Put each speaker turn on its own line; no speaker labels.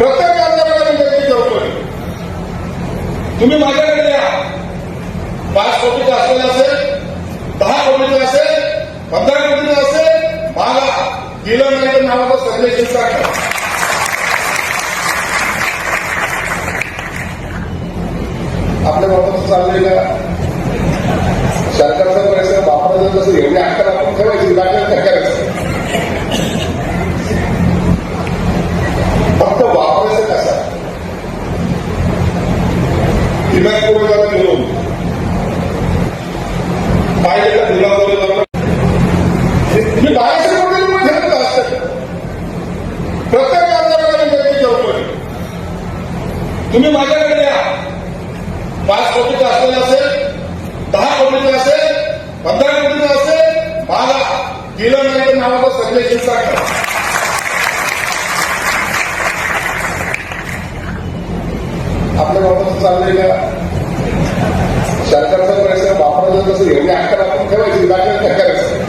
प्रत्येक आमदाराकडे व्यक्ती करतोय तुम्ही माझ्याकडे द्या पाच कोटीचा असलेला असेल दहा कोटीचा असेल पंधरा कोटीचा असेल मागा. दिलं नाही तर नावाचं संदेश टाका आपल्या बाबत चाललेल्या सरकारचा पैसा वापरायचा तसं एवढी अक्कल आपण ठेवायची लागेल करायचं पुढे जाऊन पाहिजे मी प्रत्येक आमदाराला मी तुम्ही माझ्याकडे या. पाच कोटीचं असलेलं असेल दहा कोटीचं असेल पंधरा कोटीचं असेल मला दिलं नाही तर नावाचं सगळे चिंता आपल्या बाबत चाललंय का? सरकारचा पैसा वापरला तसं एवढी अक्कल म्हणजे आपण ठेवायची लागेल काय करायचं?